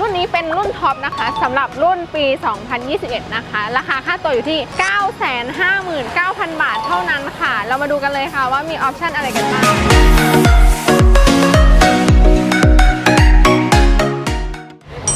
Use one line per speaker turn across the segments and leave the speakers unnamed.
รุ่นนี้เป็นรุ่นท็อปนะคะสำหรับรุ่นปี 2021 นะคะ ราคาค่าตัวอยู่ที่ 959,000 บาทเท่านั้นค่ะ เรามาดูกันเลยค่ะว่ามีออปชันอะไรกันบ้าง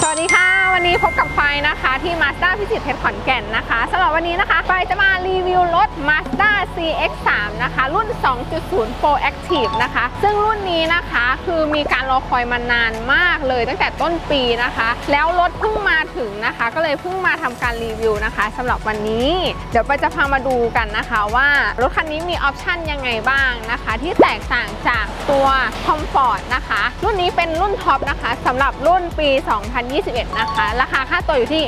สวัสดีค่ะ วันนี้พบกับไฟนะคะที่ Mazda พิจิตรเพชรขอนแก่นนะคะำหรับวันนี้นะคะไฟจะมารีวิวรถ Mazda CX-3 นะคะ รุ่น 2.0 Pro Active นะคะ ซึ่งรุ่นนี้นะคะคือมีการรอคอยมานานมากเลยตั้งแต่ต้นปีนะคะ แล้วรถเพิ่งมาถึงนะคะ ก็เลยเพิ่งมาทำการรีวิวนะคะสำหรับวันนี้ เดี๋ยวไปจะพามาดูกันนะคะว่ารถคันนี้มีออปชันยังไงบ้างนะคะ ที่แตกต่างจากตัว Comfort นะคะ รุ่นนี้เป็นรุ่นท็อปนะคะสำหรับรุ่นปี 2021 นะคะ ราคาค่าตัวอยู่ที่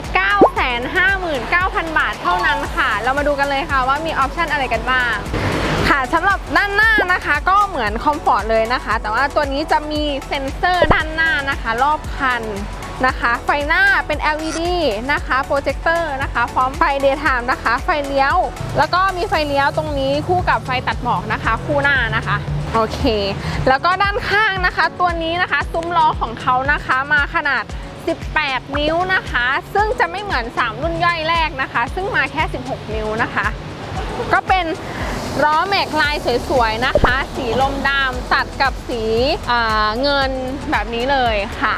959,000 บาทเท่านั้นค่ะ เรามาดูกันเลยค่ะว่ามีออปชันอะไรกันบ้างค่ะสำหรับด้านหน้านะคะก็เหมือนคอมฟอร์ตเลยนะคะ แต่ว่าตัวนี้จะมีเซ็นเซอร์ด้านหน้านะคะ รอบคันนะคะ ไฟหน้าเป็น LED นะคะโปรเจคเตอร์นะคะพร้อมไฟ daytime นะคะ ไฟเลี้ยว แล้วก็มีไฟเลี้ยวตรงนี้คู่กับไฟตัดหมอกนะคะ คู่หน้านะคะโอเค แล้วก็ด้านข้างนะคะ ตัวนี้นะคะซุ้มล้อของเขานะคะมาขนาด 18 นิ้วนะคะ ซึ่งจะไม่เหมือน 3 รุ่นย่อยแรกนะคะ ซึ่งมาแค่ 16 นิ้วนะคะ ก็เป็นล้อแม็กลายสวยๆนะคะ สีลมดำตัดกับสีเงินแบบนี้เลยค่ะ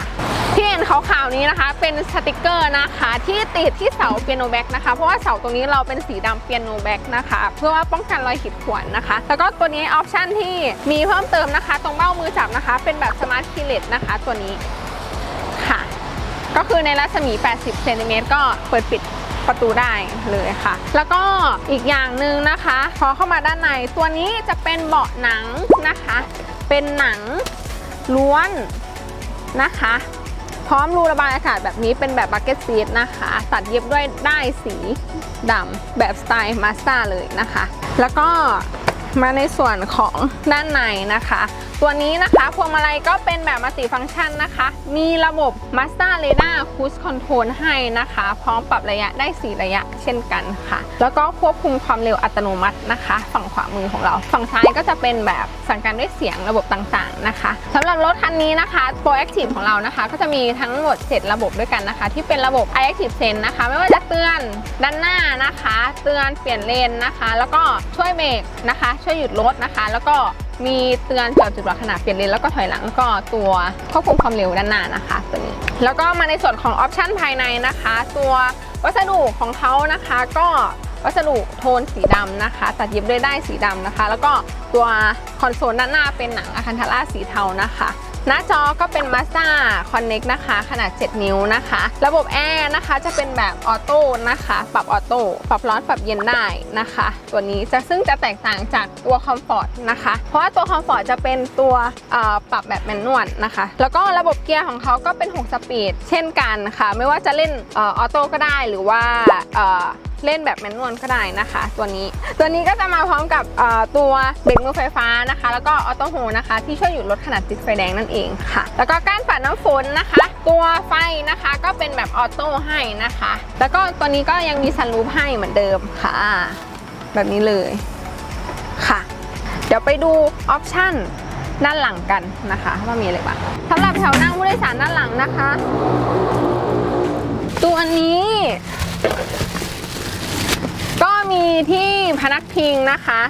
ที่เห็นขาวๆนี้นะคะ เป็นสติกเกอร์นะคะ ที่ติดที่เสาเปียโนแบ็กนะคะ เพราะว่าเสาตรงนี้เราเป็นสีดำเปียโนแบ็กนะคะ เพื่อว่าป้องกันรอยขีดข่วนนะคะ แล้วก็ตัวนี้ออปชั่นที่มีเพิ่มเติมนะคะ ตรงเบ้ามือจับนะคะ เป็นแบบสมาร์ทคีเลตนะคะ ตัวนี้ ก็คือในรัศมี 80 เซนติเมตรก็เปิดปิดประตูได้เลยค่ะ แล้วก็อีกอย่างหนึ่งนะคะ พอเข้ามาด้านในตัวนี้จะเป็นเบาะหนังนะคะ เป็นหนังล้วนนะคะ พร้อมรูระบายอากาศแบบนี้เป็นแบบบักเก็ตซีทนะคะ ตัดเย็บด้วยได้ายสีดำแบบสไตล์มาสตาเลยนะคะ แล้วก็มาในส่วนของด้านในนะคะ ตัวนี้นะคะพวงมาลัยก็เป็นแบบมัลติฟังก์ชันนะคะ มีระบบ Mazda r a d a r Cruise Control ให้นะคะ พร้อมปรับระยะได้ 4 ระยะเช่นกันค่ะ แล้วก็ควบคุมความเร็วอัตโนมัตินะคะ ฝั่งขวามือของเรา ฝั่งซ้ายก็จะเป็นแบบสั่งการด้วยเสียงระบบต่างๆนะคะสำหรับรถคันนี้นะคะ Pro Active ของเรานะคะ ก็จะมีทั้งหมด 7 ระบบด้วยกันนะคะ ที่เป็นระบบ iActive Sense นะคะ ไม่ว่าจะเตือนด้านหน้านะคะ เตือนเปลี่ยนเลนนะคะ แล้วก็ช่วยเบรกนะคะ ช่วยหยุดรถนะคะ แล้วก็ มีเตือนจอดจุดรอขณะเปลี่ยนเลนแล้วก็ถอยหลังแล้วก็ตัวควบคุมความเร็วด้านหน้านะคะตัวนี้ แล้วก็มาในส่วนของออปชันภายในนะคะ ตัววัสดุของเขานะคะก็วัสดุโทนสีดำนะคะ ตัดเย็บด้วยได้ายสีดำนะคะ แล้วก็ตัวคอนโซลด้านหน้าเป็นหนังอะคันทาร่าสีเทานะคะ หน้าจอก็เป็น Mazda Connect นะคะ ขนาด 7 นิ้วนะคะ ระบบแอร์นะคะจะเป็นแบบออโต้นะคะ ปรับออโต้ปรับร้อนปรับเย็นได้นะคะ ตัวนี้จะซึ่งจะแตกต่างจากตัว Comfort นะคะ เพราะว่าตัว Comfort จะเป็นตัวปรับแบบแมนนวลนะคะ แล้วก็ระบบเกียร์ของเขาก็เป็น 6 สปีด เช่นกันค่ะ ไม่ว่าจะเล่นออโต้ก็ได้หรือว่า เล่นแบบแมนนวลก็ได้นะคะ ตัวนี้ ตัวนี้ก็จะมาพร้อมกับตัวเบรกมือไฟฟ้านะคะ แล้วก็ออโต้โฮนะคะ ที่ช่วยหยุดรถขณะติดไฟแดงนั่นเองค่ะ แล้วก็ก้านปัดน้ำฝนนะคะ ตัวไฟนะคะก็เป็นแบบออโต้ให้นะคะ แล้วก็ตัวนี้ก็ยังมีซันรูฟให้เหมือนเดิมค่ะ แบบนี้เลยค่ะ เดี๋ยวไปดูออปชั่นด้านหลังกันนะคะ ว่ามีอะไรบ้างสำหรับแถวนั่งผู้โดยสารด้านหลังนะคะ ตัวนี้ ก็มีที่พนักพิงนะคะ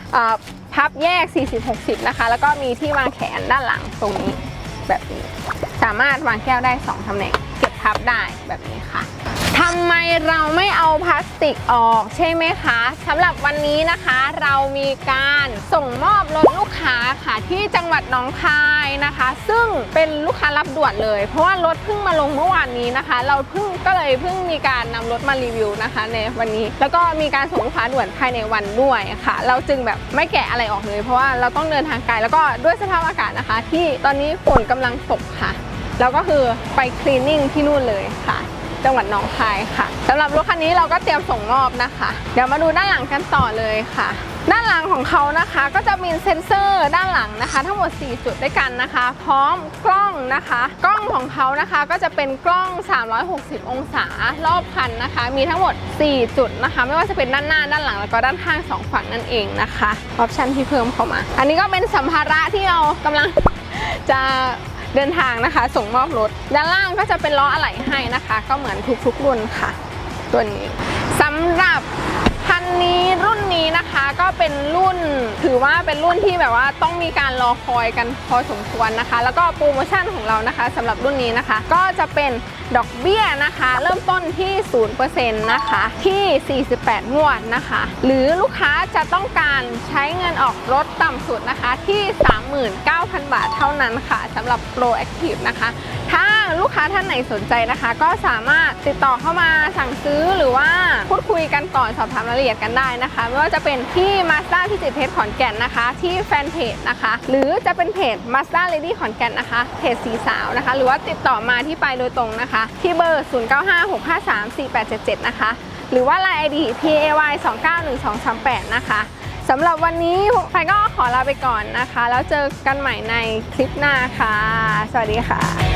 พับแยก 40-60 นะคะ แล้วก็มีที่วางแขนด้านหลังตรงนี้แบบนี้ สามารถวางแก้วได้ 2ตำแหน่ง พับได้แบบนี้ค่ะทำไมเราไม่เอาพลาสติกออกใช่ไหมคะสำหรับวันนี้นะคะ เรามีการส่งมอบรถลูกค้าค่ะที่จังหวัดหนองคายนะคะ ซึ่งเป็นลูกค้ารับด่วนเลย เพราะว่ารถเพิ่งมาลงเมื่อวานนี้นะคะ เราเพิ่งก็เลยเพิ่งมีการนำรถมารีวิวนะคะ ในวันนี้ แล้วก็มีการส่งลูกค้าด่วนภายในวันด้วยค่ะ เราจึงแบบไม่แกะอะไรออกเลย เพราะว่าเราต้องเดินทางไกลแล้วก็ด้วยสภาพอากาศนะคะ ที่ตอนนี้ฝนกำลังตกค่ะ แล้วก็คือไปคลีนนิ่งที่นู่นเลยค่ะ จังหวัดหนองคายค่ะสำหรับรถคันนี้เราก็เตรียมส่งมอบนะคะ เดี๋ยวมาดูด้านหลังกันต่อเลยค่ะ ด้านหลังของเขานะคะก็จะมีเซ็นเซอร์ด้านหลังนะคะ ทั้งหมด 4 จุดด้วยกันนะคะ พร้อมกล้องนะคะ กล้องของเขานะคะก็จะเป็นกล้อง 360 องศารอบคันนะคะ มีทั้งหมด 4 จุดนะคะ ไม่ว่าจะเป็นด้านหน้าด้านหลังแล้วก็ด้านข้างสองฝั่งนั่นเองนะคะออปชันที่เพิ่มเข้ามา อันนี้ก็เป็นสัมภาระที่เรากำลังจะ เดินทางนะคะ ส่งมอบรถ ด้านล่างก็จะเป็นล้ออะไหล่ให้นะคะ ก็เหมือนทุกๆรุ่นค่ะ ตัวนี้สำหรับคันนี้รุ่นนี้นะคะ รุ่น ถือว่าเป็นรุ่นที่แบบว่าต้องมีการรอคอยกันพอสมควรนะคะ แล้วก็โปรโมชั่นของเรานะคะสำหรับรุ่นนี้นะคะ ก็จะเป็นดอกเบี้ยนะคะ เริ่มต้นที่ 0%นะคะที่ 48 งวดนะคะ หรือลูกค้าจะต้องการใช้เงินออกรถต่ำสุดนะคะที่ 39,000 บาทเท่านั้นค่ะสำหรับ Pro Active นะคะ ถ้า ค้าท่านไหนสนใจนะคะ ก็สามารถติดต่อเข้ามาสั่งซื้อหรือว่าพูดคุยกันก่อนสอบถามรายละเอียดกันได้นะคะไม่ว่าจะเป็นที่ Mazda ที่จิตรเพชรขอนแก่นนะคะ ที่แฟนเพจนะคะ หรือจะเป็นเพจ Mazda Lady ขอนแก่นนะคะเพจสีสาวนะคะ หรือว่าติดต่อมาที่ไปโดยตรงนะคะ ที่เบอร์ 0956534877 นะคะ หรือว่า Line ID PAY 291238 นะคะสำหรับวันนี้ไฟก็ขอลาไปก่อนนะคะ แล้วเจอกันใหม่ในคลิปหน้าค่ะ สวัสดีค่ะ